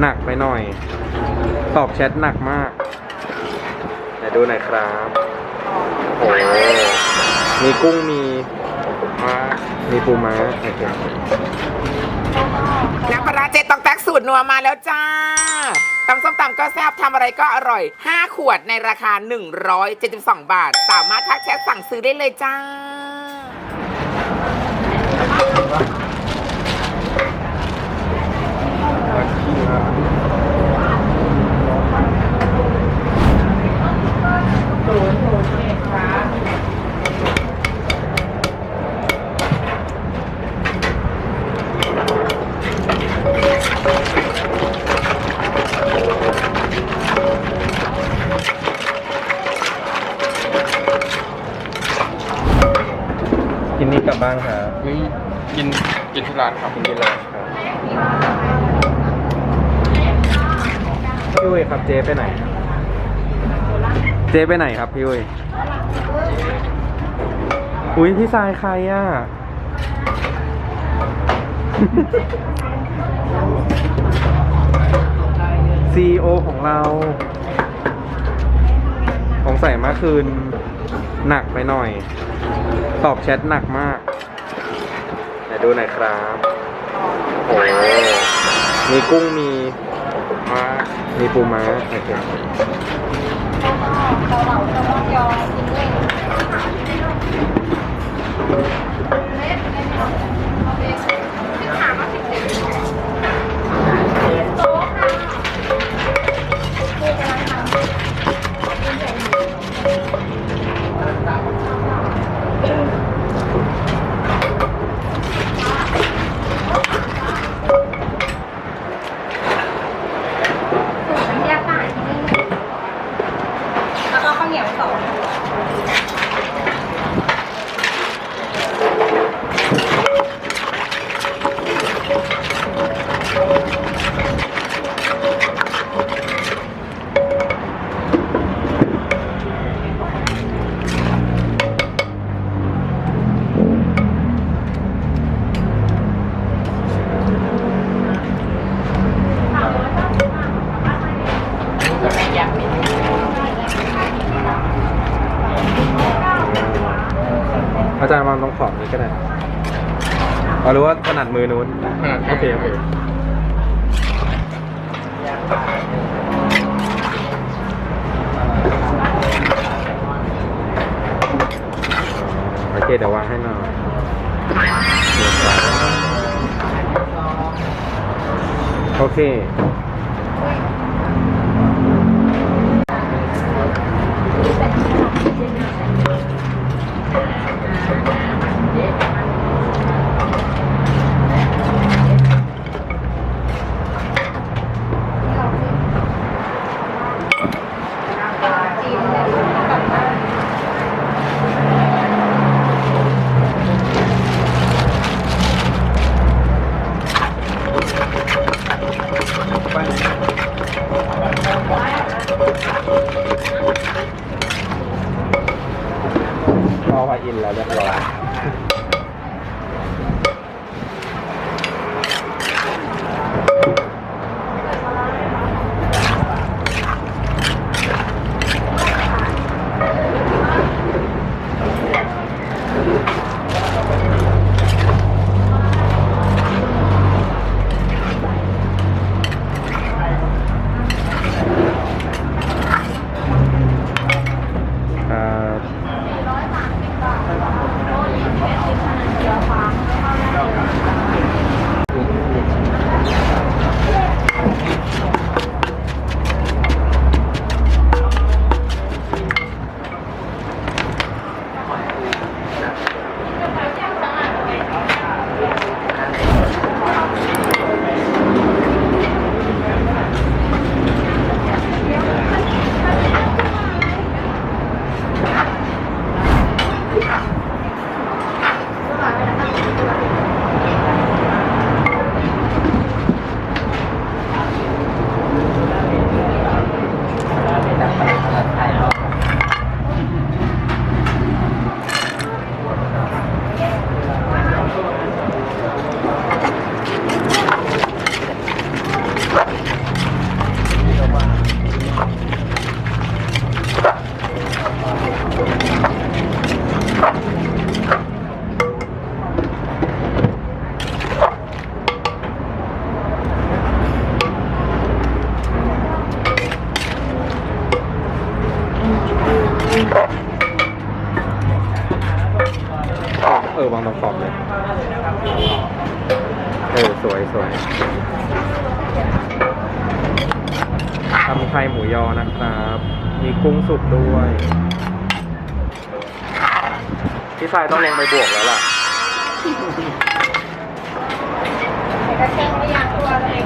หนักไปหน่อย ตอบแชทหนักมากไหนดูหน่อยครับโอ้มีกุ้งมีม้ามีปูม้าโอเคน้ำปลาร้าเจตอกแตกสูตรนัวมาแล้วจ้าตำส้มตำก็แซ่บทำอะไรก็อร่อย 5 ขวดในราคา 172 บาท สามารถทักแชทสั่งซื้อได้เลยจ้า กินนี้กลับบ้านครับนี่กินกินที่ร้านครับกินที่ร้านครับพี่อุ้ยครับเจ๊ไปไหน เจ๊ไปไหนครับพี่อุ้ยอุ้ยพี่ทรายใครอะ ซีโอของเรา ของใส่เมื่อคืน หนักไปหน่อย ตอบแชทหนักมากแต่ดูหน่อยครับโอ้มีกุ้งมีม้ามีปูม้าโอเคน้ำย อาจารย์วางตรงขอบนี้ก็ได้เอารู้ว่าถนัดมือนู้นขนาดโอเคโอเคโอเคเดี๋ยววางให้หน่อยนี่ครับโอเค จีนเนี่ยแบบว่า พ อพาอินแล้วเรียบร้อย วางตรงขอบเลย เออ สวยสวยทำไข่หมูยอนะครับ มีกุ้งสุกด้วย พี่ชายต้องลงไปบวกแล้วล่ะกระเทียมไม่อยากตัวเลย